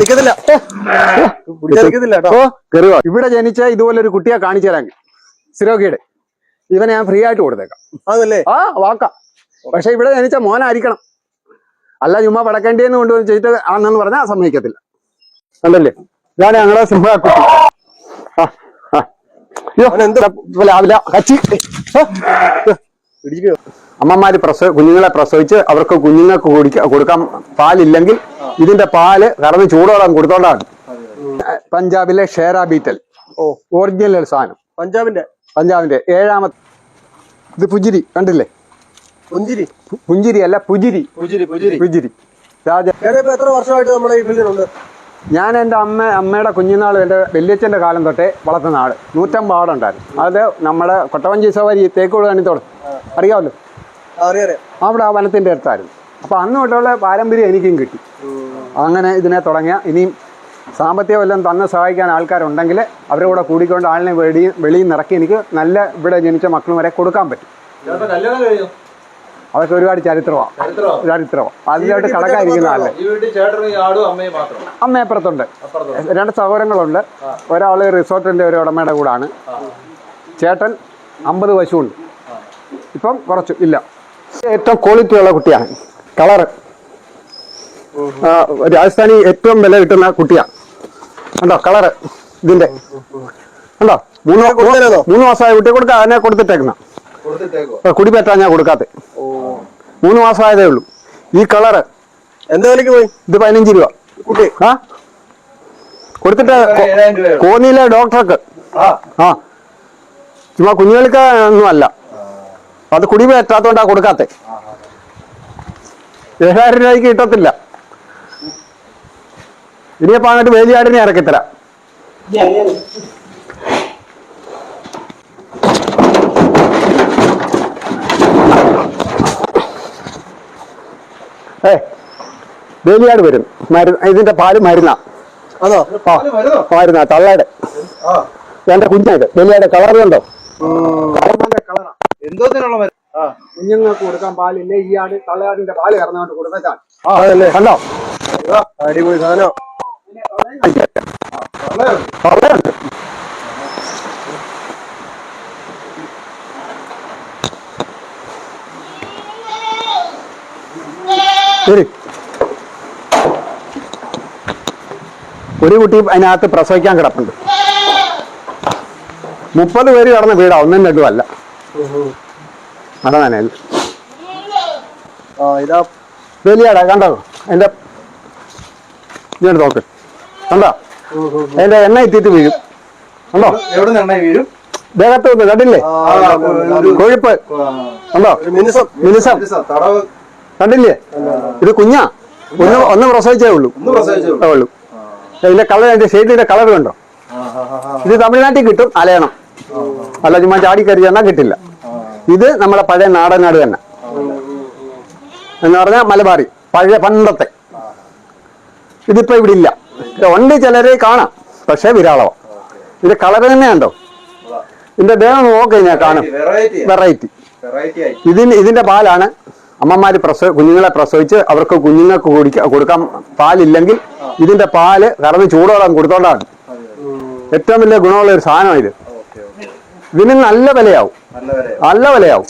നിക്കത്തില്ല. നിക്കത്തില്ല കേട്ടോ. ഇവിടെ ജനിച്ച ഇതുപോലെ ഒരു കുട്ടിയെ കാണിച്ചു തരാൻ സിരോഗിയുടെ. ഇവനെ ഞാൻ ഫ്രീ ആയിട്ട് കൊടുത്തേക്കാം. അതല്ലേ ആ വാക്ക. പക്ഷെ ഇവിടെ ജനിച്ച മോനായിരിക്കണം. അല്ല ചുമ്മാ പടക്കേണ്ടിയെന്ന് കൊണ്ടുവന്ന് ചെയ്തിട്ട് ആണെന്ന് പറഞ്ഞാൽ സമ്മതിക്കത്തില്ല. കണ്ടല്ലേ? ഇതാണ് ഞങ്ങളെ സിംഹക്കുട്ടി. അയ്യോ അവനെന്ത്? കച്ചി. അമ്മമാര് പ്രസവ കുഞ്ഞുങ്ങളെ പ്രസവിച്ച് അവർക്ക് കുഞ്ഞുങ്ങൾക്ക് കുടിക്കാൻ കൊടുക്കാൻ പാലില്ലെങ്കിൽ ഇതിന്റെ പാൽ കറന്ന് ചൂടോളം കൊടുത്തോണ്ടാണ്. പഞ്ചാബിലെ ഷേറാ ബീറ്റൽ. ഓ. ഒറിജിനൽ സാധനം. പഞ്ചാബിന്റെ? പഞ്ചാബിന്റെ ഏഴാമത്തെ ഇത് പുജിരി കണ്ടില്ലേ? പുഞ്ചിരി? പുഞ്ചിരി അല്ല പുജിരി. പുജിരി പുജിരി. പുഞ്ചിരി രാജ എത്ര വർഷമായിട്ട് നമ്മുടെ ഈ ഫീൽഡിലുണ്ട് ഞാൻ എന്റെ അമ്മ അമ്മയുടെ കുഞ്ഞുനാൾ എന്റെ വലിയച്ഛന്റെ കാലം തൊട്ടേ വളർത്തുന്ന ആട് നൂറ്റമ്പാടുണ്ടായിരുന്നു അത് നമ്മുടെ കൊട്ടവഞ്ചി സവാരി തേക്കോട് കണിത്തോട്. അറിയാമല്ലോ? അറിയാം അറിയാം. അവിടെ ആ വനത്തിന്റെ അടുത്തായിരുന്നു. അപ്പോൾ അന്ന് തൊട്ടുള്ള പാരമ്പര്യം എനിക്കും കിട്ടി. അങ്ങനെ ഇതിനെ തുടങ്ങിയ ഇനിയും സാമ്പത്തിക വല്ലതും തന്നെ സഹായിക്കാൻ ആൾക്കാരുണ്ടെങ്കിൽ അവരുടെ കൂടെ കൂടിക്കൊണ്ട് ആളിനെ വെളി വെളിയിൽ നിന്ന് ഇറക്കി എനിക്ക് നല്ല ഇവിടെ ജനിച്ച മക്കളും വരെ കൊടുക്കാൻ പറ്റും. അതൊക്കെ ഒരുപാട് ചരിത്രമാണ് ചരിത്രമാ? ചരിത്രമാണ് അതിലോട്ട് കടക്കാതിരിക്കുന്ന അമ്മയപ്പുറത്തുണ്ട് അമ്മ അപ്പുറത്തുണ്ട്. രണ്ട് സഹോദരങ്ങളുണ്ട്. ഒരാൾ റിസോർട്ടിന്റെ ഒരു ഉടമയുടെ കൂടാണ്. ചേട്ടൻ അമ്പത് പശുവുണ്ട്. ഇപ്പം കുറച്ചു ഇല്ല. ഏറ്റവും ക്വാളിറ്റി ഉള്ള കുട്ടിയാണ്. കളറ് രാജസ്ഥാനി ഏറ്റവും വില കിട്ടുന്ന കുട്ടിയാണ് കണ്ടോ കളറ് ഇതിന്റെ. കണ്ടോ? മൂന്ന്? മൂന്ന് മാസമായ കുട്ടിയെ കൊടുക്കാം അതിനെ കൊടുത്തിട്ടേക്കുന്ന. കൊടുത്തിട്ടേക്കോ കുടി പറ്റാൻ ഞാൻ കൊടുക്കാത്ത. മൂന്ന് മാസമായതേ ഉള്ളൂ. ഈ കളറ് എന്താ വിലക്ക് പോയി? ഇത് പതിനഞ്ച് രൂപ. ആ? കൊടുത്തിട്ട് കോന്നിയിലെ ഡോക്ടർക്ക്. ആ. ആ. ചുമ്മാ കുഞ്ഞുങ്ങൾക്ക് ഒന്നും അല്ല. അത് കുടി പറ്റാത്തോണ്ടാ കൊടുക്കാത്തെ. ഏഴായിരം രൂപയ്ക്ക് കിട്ടത്തില്ല. ഇനിയപ്പോ അങ്ങോട്ട് വേലിയാടിനെ ഇറക്കിത്തരാം ഏ വേലിയാട് വരും. മരുന്ന് ഇതിന്റെ പാൽ മരുന്നാ. അതോ? വരുന്നോ മരുന്നാ? തള്ളയുടെ എന്റെ കുഞ്ഞായിട്ട് വേലിയാട് കളർ കണ്ടോ? എന്തോത്തിനുള്ള മരുന്ന്? കുഞ്ഞുങ്ങൾക്ക് കൊടുക്കാൻ പാലില്ലേ? ഈ ആട് തള്ളയാടിന്റെ പാൽ കറന്നുകൊണ്ട് അതല്ലേ? കണ്ടോ? അടിപൊളി സാധനം. ഒരു കുട്ടി അതിനകത്ത് പ്രസവിക്കാൻ കിടപ്പുണ്ട്. മുപ്പത് പേര് കിടന്ന വീടാ ഒന്നും രണ്ടും അല്ല അതാണ് ഇതാ വലിയാടാ കണ്ടോ? എന്റെ ഇങ്ങോട്ട് നോക്ക്. കണ്ടോ? അതിന്റെ എണ്ണ എത്തിയിട്ട് വീഴും. കണ്ടോ? വീഴും? ദേഹത്ത് വന്ന് കണ്ടില്ലേ കൊഴുപ്പ്. കണ്ടോ? മിനിസം. കണ്ടില്ലേ? ഇത് കുഞ്ഞാ. ഒന്ന് ഒന്ന് പ്രസവിച്ചേ ഉള്ളൂ. ഉള്ളൂ. ഇതിന്റെ കളർ അതിന്റെ ഷെയ്ഡിന്റെ കളർ കണ്ടോ? ഇത് തമിഴ്നാട്ടിൽ കിട്ടും അലയണം. അല്ല ചുമ്മാ ചാടിക്കറി ചെന്നാൽ കിട്ടില്ല. ഇത് നമ്മളെ പഴയ നാടനാട് തന്നെ. എന്ന് പറഞ്ഞാൽ മലബാറി പഴയ പണ്ടത്തെ. ഇതിപ്പോ ഇവിടെ ഇല്ല. ഉണ്ട് ചിലരെ കാണാം പക്ഷെ വിരാളവാ. ഇതിന്റെ കളർ തന്നെ ഉണ്ടോ ഇതിന്റെ ദേഹം നോക്കിക്കഴിഞ്ഞാൽ കാണും. വെറൈറ്റി ഇതിന് ഇതിന്റെ പാലാണ്. അമ്മമാര് പ്രസവ കുഞ്ഞുങ്ങളെ പ്രസവിച്ച് അവർക്ക് കുഞ്ഞുങ്ങൾക്ക് കുടിക്ക കൊടുക്കാൻ പാലില്ലെങ്കിൽ ഇതിന്റെ പാൽ കറന്ന് ചൂടോളം കൊടുത്തോണ്ടാണ്. ഏറ്റവും വലിയ ഗുണമുള്ള ഒരു സാധനം ഇത്. ഇതിന് നല്ല വിലയാവും. നല്ല വില നല്ല വിലയാവും.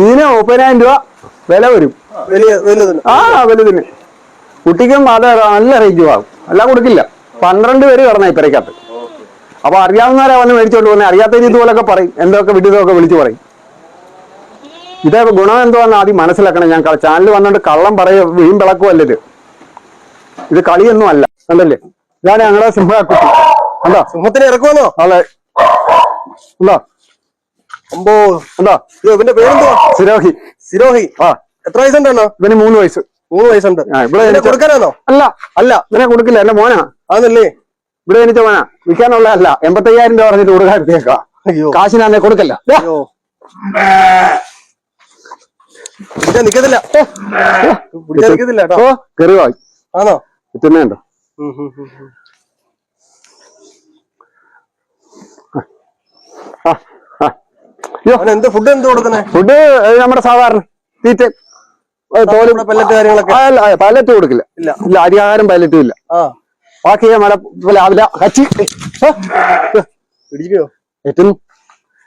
ഇതിന് മുപ്പതിനായിരം രൂപ വില വരും. ആ വലുതിന്. കുട്ടിക്കും അത് നല്ല റേഞ്ച് ആകും അല്ല കൊടുക്കില്ല. പന്ത്രണ്ട് പേര് കിടന്ന ഇപ്പരക്കകത്ത് അപ്പൊ അറിയാവുന്നവരാ വന്ന് മേടിച്ചോണ്ട് പോകുന്നത് അറിയാത്ത ഇതുപോലൊക്കെ പറയും. എന്തൊക്കെ വിട്ടതൊക്കെ വിളിച്ചു പറയും. ഇതേ ഗുണം എന്തോന്ന് ആദ്യം മനസ്സിലാക്കണം. ഞാൻ ചാനൽ വന്നോണ്ട് കള്ളം പറയ വീം വിളക്കുമല്ല ഇത്? ഇത് കളിയൊന്നും അല്ല. കണ്ടല്ലേ? ഇതാണ് ഞങ്ങളെ സിംഹക്കുട്ടി. കണ്ടോ? സിംഹത്തിനെ ഇറക്കുവാന്നോ? അതെ. ഉണ്ടോ അമ്പോ. എന്താ അയ്യോ ഇവന്റെ പേരെന്തോ സിരോഹി. സിരോഹി. ആ. എത്ര വയസ്സുണ്ടെന്നോ ഇവന് മൂന്ന് വയസ്സ്. മൂന്ന് വയസ്സുണ്ട്. ഇവിടെ കൊടുക്കാനാണോ അല്ല അല്ല ഇവനെ കൊടുക്കില്ല. എന്റെ മോനാ. അതല്ലേ ഇവിടെ എനിക്ക് മോനാ വിൽക്കാനുള്ള അല്ല എൺപത്തയ്യായിരം രൂപ പറഞ്ഞിട്ട് കൊടുക്കാൻ കാശിനാന്നെ കൊടുക്കല്ല. നിക്കത്തില്ല. നിക്കത്തില്ല കേട്ടോ. ആണോ എന്ത് ഫുഡ് എന്ത് ഫുഡ് നമ്മുടെ സാധാരണ തീറ്റ തോൽ നമ്മുടെ കാര്യങ്ങളൊക്കെ? കൊടുക്കില്ല. ഇല്ല. അരിയാഹാരം പൈലറ്റും ഇല്ല. ബാക്കി മല രാവിലെ കച്ചി ഏറ്റവും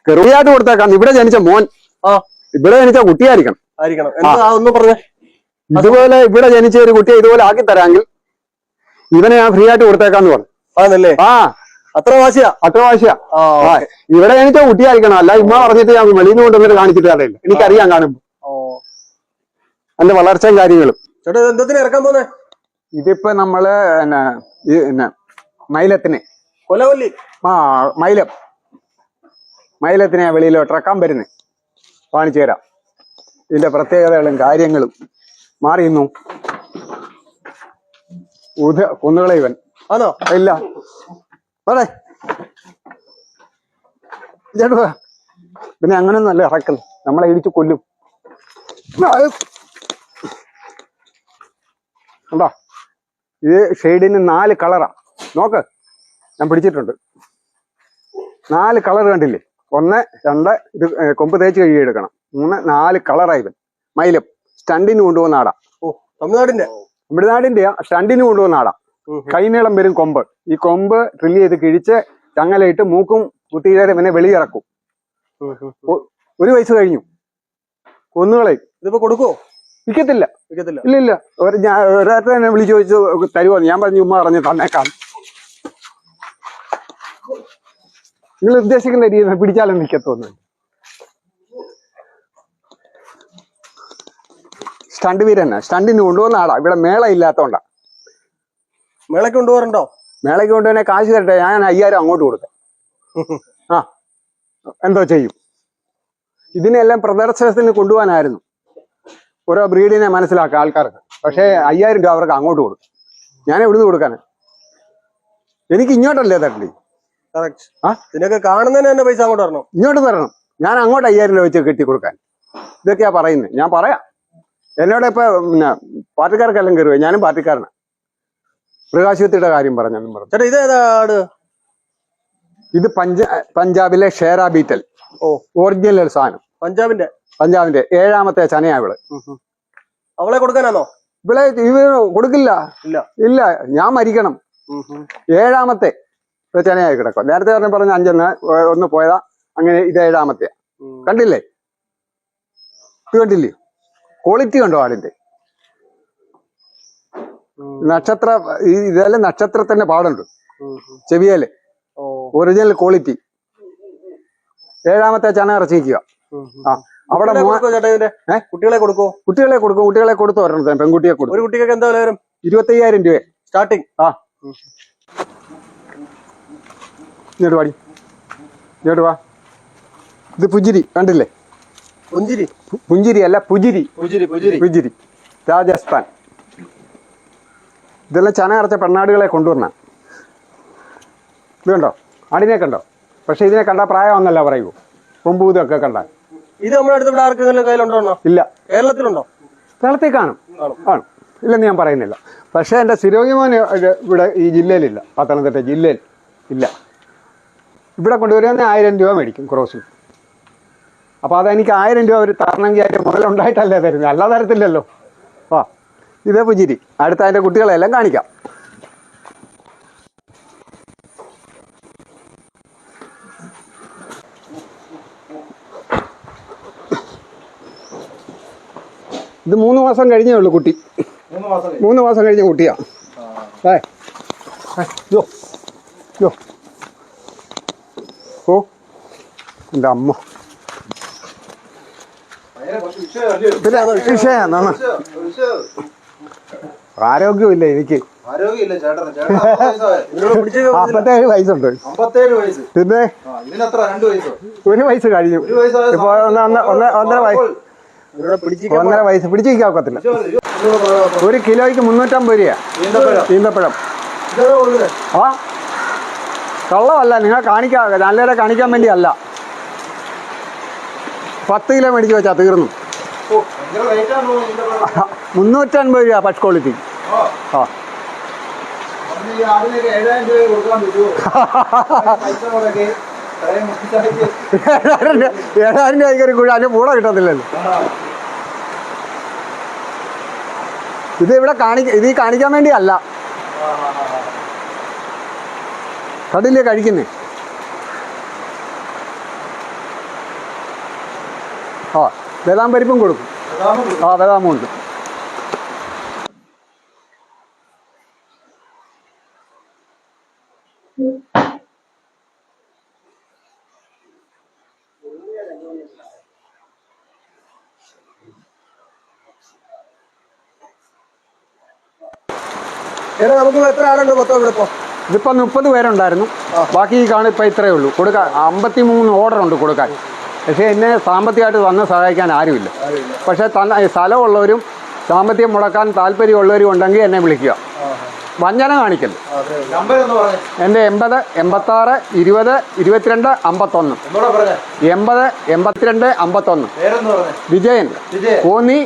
കെറുവിയായിട്ട് കൊടുത്തേക്കാം. ഇവിടെ ജനിച്ച മോൻ. ഇവിടെ ജനിച്ച കുട്ടിയായിരിക്കണം. ഇതുപോലെ ഇവിടെ ജനിച്ച ഒരു കുട്ടിയെ ഇതുപോലെ ആക്കി തരാമെങ്കിൽ ഇവനെ ഞാൻ ഫ്രീ ആയിട്ട് കൊടുത്തേക്കാന്ന് പറഞ്ഞു. ആണല്ലേ? ആ. അത്ര വാശിയാ? അത്ര വാശിയാ. ഇവിടെ എനിക്ക് കുട്ടിയായിരിക്കണം. അല്ല ഇമ്മ പറഞ്ഞിട്ട് ഞാൻ വെളിയിൽ നിന്ന് കൊണ്ടുവന്നിട്ട് കാണിച്ചിട്ട് അറിയില്ല എനിക്കറിയാം കാണുമ്പോ. അതിന്റെ വളർച്ചയും കാര്യങ്ങളും. ചേട്ടാ ഇറക്കാൻ പോന്നെ? ഇതിപ്പോ നമ്മൾ മൈലത്തിന്. കൊലകൊല്ലി. ആ മൈലം. മൈലത്തിനെ വെളിയിലോട്ട് ഇറക്കാൻ വരുന്നത് കാണിച്ചു തരാം. ഇതിന്റെ പ്രത്യേകതകളും കാര്യങ്ങളും മാറിയുന്നു. ഉദ കുന്നുകളെ ഇവൻ. ആണോ? ഇല്ല. അതെ ചേട്ടാ പിന്നെ അങ്ങനെയൊന്നും അല്ല ഇറക്കുന്നത് നമ്മളെ ഇടിച്ച് കൊല്ലും. കണ്ടോ? ഇത് ഷെയ്ഡിന് നാല് കളറാ. നോക്ക്. ഞാൻ പിടിച്ചിട്ടുണ്ട്. നാല് കളർ കണ്ടില്ലേ? ഒന്ന് രണ്ട് ഇത് കൊമ്പ് തേച്ച് കഴുകിയെടുക്കണം മൂന്ന് നാല് കളറായി ഇവൻ. മൈലം. സ്റ്റണ്ടിന് കൊണ്ടുപോകുന്ന ആടാ. ഓ തമിഴ്നാടിന്റെ? തമിഴ്നാടിന്റെ സ്റ്റണ്ടിന് കൊണ്ടുവന്ന ആടാ. കൈനീളം വരും കൊമ്പ്. ഈ കൊമ്പ് ഡ്രില്ല് ചെയ്ത് കിഴിച്ച് ചങ്ങലയിട്ട് മൂക്കും കുത്തിയിലെ പിന്നെ വെളിയിറക്കും. ഒരു വയസ്സ് കഴിഞ്ഞു. കൊന്നുകളെ ഇതിപ്പോ കൊടുക്കുവോ വിൽക്കത്തില്ല വിൽക്കത്തില്ല ഇല്ല ഇല്ല. ഒരു ഞാൻ ഒരാൾക്ക് തന്നെ വിളിച്ചു ചോദിച്ചു തരുമോ ഞാൻ പറഞ്ഞു ഉമ്മ പറഞ്ഞു തന്നേക്കാം. നിങ്ങൾ ഉദ്ദേശിക്കുന്ന രീതി പിടിച്ചാലും നിൽക്കത്തൊന്നും സ്റ്റണ്ട് വീരന്നെ സ്റ്റണ്ടിന് കൊണ്ടുവന്ന ആളാ. ഇവിടെ മേള ഇല്ലാത്തോണ്ടാ. മേളയ്ക്ക് കൊണ്ടുപോകാറുണ്ടോ? മേളയ്ക്ക് കൊണ്ടുവന്നെ കാശ് തരട്ടെ. ഞാൻ അയ്യായിരം അങ്ങോട്ട് കൊടുക്കാം. ആ. എന്തോ ചെയ്യും. ഇതിനെല്ലാം പ്രദർശനത്തിന് കൊണ്ടുപോകാനായിരുന്നു. ഓരോ ബ്രീഡിനെ മനസ്സിലാക്കുക ആൾക്കാർക്ക്. പക്ഷേ അയ്യായിരം രൂപ അവർക്ക് അങ്ങോട്ട് കൊടുക്കും. ഞാൻ എവിടുന്ന് കൊടുക്കാൻ എനിക്ക് ഇങ്ങോട്ടല്ലേ തട്ടി? ഇതിനൊക്കെ കാണുന്നതിന് തന്നെ പൈസ അങ്ങോട്ട് തരണം. ഇങ്ങോട്ട് തരണം. ഞാൻ അങ്ങോട്ട് അയ്യായിരം രൂപ വെച്ച് കെട്ടി കൊടുക്കാൻ. ഇതൊക്കെയാ പറയുന്നത് ഞാൻ പറയാം. എന്നോട് ഇപ്പൊ പിന്നെ പാർട്ടിക്കാർക്കെല്ലാം കയറുക ഞാനും പാർട്ടിക്കാരനാണ് മൃഗാശുപത്രിയുടെ കാര്യം പറഞ്ഞെന്നും പറഞ്ഞു. ചേട്ടാ ഇത് ഏതാട് ഇത് പഞ്ചാ പഞ്ചാബിലെ ഷേറാ ബീറ്റൽ. ഓ. ഒറിജിനൽ സാധനം. പഞ്ചാബിന്റെ? പഞ്ചാബിന്റെ. ഏഴാമത്തെ ചനയാ ഇവൾ. അവളെ കൊടുക്കാനാണോ ഇവളെ ഇവ കൊടുക്കില്ല. ഇല്ല. ഇല്ല. ഞാൻ മരിക്കണം. ഏഴാമത്തെ ചനയായി കിടക്കും. നേരത്തെ പറഞ്ഞ പറഞ്ഞ അഞ്ചെന്ന് ഒന്ന് പോയതാ. അങ്ങനെ ഇത് ഏഴാമത്തെ കണ്ടില്ലേ? ഇത് കണ്ടില്ലേ? ക്വാളിറ്റി ഉണ്ടോ ആടിന്റെ? ഉം. നക്ഷത്ര ഇതെല്ലാം നക്ഷത്രത്തിന്റെ പാടുണ്ട്. ചെവിയൽ. ഒറിജിനൽ ക്വാളിറ്റി ഏഴാമത്തെ ചന ഇറച്ചിക്കുക. ആ അവിടെ കുട്ടികളെ കൊടുക്കോ? കുട്ടികളെ കൊടുക്കോ. കുട്ടികളെ കൊടുത്തു ഒരെണ്ണത്തിന് പെൺകുട്ടിയെ കൊടുക്കും. ഒരു കുട്ടികൾക്ക് എന്താ വില വരും? ഇരുപത്തയ്യായിരം രൂപ. സ്റ്റാർട്ടിങ് ആ. ഇങ്ങോട്ട് വാടി. ഇങ്ങോട്ട് വാ. ഇത് പുജിരി കണ്ടില്ലേ? പുഞ്ചിരി. പുഞ്ചിരി അല്ല പുജിരി. പുജിരി പുജിരി. പുജിരി. രാജസ്ഥാൻ. ഇതെല്ലാം ചന അറച്ച പെണ്ണാടുകളെ കൊണ്ടുവരണം. ഇത് കണ്ടോ ആടിനെ കണ്ടോ? പക്ഷെ ഇതിനെ കണ്ട പ്രായമൊന്നല്ല പറയൂ. കൊമ്പൂതൊക്കെ കണ്ടാൽ. ഇത് നമ്മുടെ അടുത്ത് ഇവിടെ ആർക്കെങ്കിലും കയ്യിലുണ്ടോ? ഇല്ല. കേരളത്തിലുണ്ടോ? കേരളത്തിൽ കാണും. കാണും. ഇല്ലെന്ന് ഞാൻ പറയുന്നില്ല. പക്ഷേ എന്റെ സ്ഥിരോഗിമോൻ ഇവിടെ ഈ ജില്ലയിലില്ല. പത്തനംതിട്ട ജില്ലയിൽ ഇല്ല. ഇവിടെ കൊണ്ടുവരുന്ന ആയിരം രൂപ മേടിക്കും ക്രോസിൽ. അപ്പോൾ അതെനിക്ക് ആയിരം രൂപ ഒരു തരണമെങ്കിൽ അതിന്റെ മുതലുണ്ടായിട്ടല്ലേ തരുന്നത് അല്ലാതെ തരത്തില്ലല്ലോ. ആ ഇതേ പുഞ്ചിരി. അടുത്ത അതിന്റെ കുട്ടികളെല്ലാം കാണിക്കാം. ഇത് മൂന്ന് മാസം കഴിഞ്ഞേ ഉള്ളൂ കുട്ടി. മൂന്ന് മാസം കഴിഞ്ഞു. കുട്ടിയാ. ഏ യോ യോ ഓ എന്റെ അമ്മ? പിന്നെ വിഷയമാണ് വിഷയാണ് വിഷയം. ആരോഗ്യമില്ല എനിക്ക് അമ്പത്തേഴ് വയസ്സുണ്ട്. പിന്നെ? ആ രണ്ട് വയസ്സോ? ഒരു വയസ്സ് കഴിഞ്ഞു. ഇപ്പൊ ഒന്ന് ഒന്ന് ഒന്ന് ഒന്നര വയസ്സ് ഒന്നര വയസ്സ്. പിടിച്ചു നിൽക്കാൻ ഒക്കത്തില്ല. ഒരു കിലോയ്ക്ക് മുന്നൂറ്റമ്പത് രൂപ ഈന്തപ്പഴം. ആ. കള്ളമല്ല നിങ്ങൾ കാണിക്കാൻ നല്ലവരെ കാണിക്കാൻ വേണ്ടിയല്ല. പത്ത് കിലോ മേടിച്ച് വെച്ചാൽ തീർന്നു. മുന്നൂറ്റൻപത് രൂപ പച്ച് ക്വാളിറ്റി ആ, ഏഴായിരം രൂപ രൂപയ്ക്ക് ഒരു അതിന് പൂട കിട്ടത്തില്ലല്ലോ. ഇത് ഇവിടെ കാണിക്ക ഇത് കാണിക്കാൻ വേണ്ടിയല്ല. കടില്ലേ കഴിക്കുന്നേ ആ ബദാം പരിപ്പും കൊടുക്കും. ആ ബദാമും ഉണ്ട് എടാ നമുക്ക് എത്ര ആളുണ്ട് മൊത്തം ഇവിടെ ഇപ്പൊ? ഇതിപ്പോൾ മുപ്പത് പേരുണ്ടായിരുന്നു. ബാക്കി കാണും ഇപ്പം ഇത്രയേ ഉള്ളൂ. കൊടുക്കാൻ അമ്പത്തി മൂന്ന് ഓർഡർ ഉണ്ട് കൊടുക്കാൻ. പക്ഷേ എന്നെ സാമ്പത്തികമായിട്ട് വന്ന് സഹായിക്കാൻ ആരുമില്ല. പക്ഷേ തന്ന സ്ഥലമുള്ളവരും സാമ്പത്തികം മുടക്കാൻ താല്പര്യമുള്ളവരും ഉണ്ടെങ്കിൽ എന്നെ വിളിക്കുക. വഞ്ചന കാണിക്കൽ എന്റെ എൺപത് എൺപത്താറ് ഇരുപത് ഇരുപത്തിരണ്ട് അമ്പത്തൊന്ന്. എൺപത് എൺപത്തിരണ്ട് അമ്പത്തൊന്ന്. വിജയൻ വിജയ് കോന്നി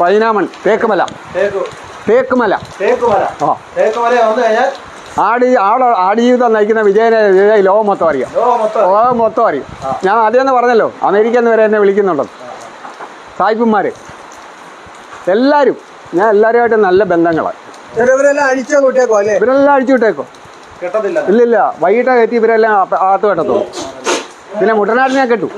പൈനാമൺ തേക്കുമല. തേക്ക്. തേക്കുമല. തേക്കുമല. ആ. തേക്കുമല വന്നു കഴിഞ്ഞാൽ ആടി ആൾ ആടിജീവിതം നയിക്കുന്ന വിജയനെ വിജയ് ലോകം മൊത്തം അറിയാം. ലോകം മൊത്തം അറിയാം. ഞാൻ ആദ്യം പറഞ്ഞല്ലോ അമേരിക്കയിൽ നിന്ന് വരെ എന്നെ വിളിക്കുന്നുണ്ടെന്ന്. സായിപ്പന്മാർ എല്ലാവരും ഞാൻ എല്ലാവരുമായിട്ട് നല്ല ബന്ധങ്ങളാണ് അല്ലേ? ഇവരെല്ലാം അഴിച്ചു വിട്ടേക്കോ? ഇല്ല ഇല്ലില്ല വൈകിട്ട് കയറ്റി ഇവരെല്ലാം ആത്തു അകത്ത് കെട്ടത്തുള്ളൂ. പിന്നെ മുട്ടനാട്ടിനെ കെട്ടു.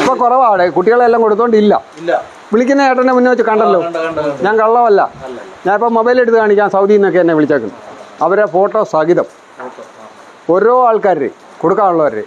ഇപ്പൊ കുറവാണ്. കുട്ടികളെല്ലാം കൊടുത്തോണ്ടില്ല ഇല്ല. വിളിക്കുന്ന ഏട്ടനെ മുന്നേ വെച്ച് കണ്ടല്ലോ. കണ്ട കണ്ട കണ്ട. ഞാൻ കള്ളമല്ല. ഞാൻ ഇപ്പൊ മൊബൈൽ എടുത്ത് കാണിക്കാം സൗദിന്നൊക്കെ നിന്നൊക്കെ എന്നെ വിളിച്ചേക്കുന്നു. അവരെ ഫോട്ടോ സഹിതം ഓരോ ആൾക്കാരെ കൊടുക്കാനുള്ളവരുടെ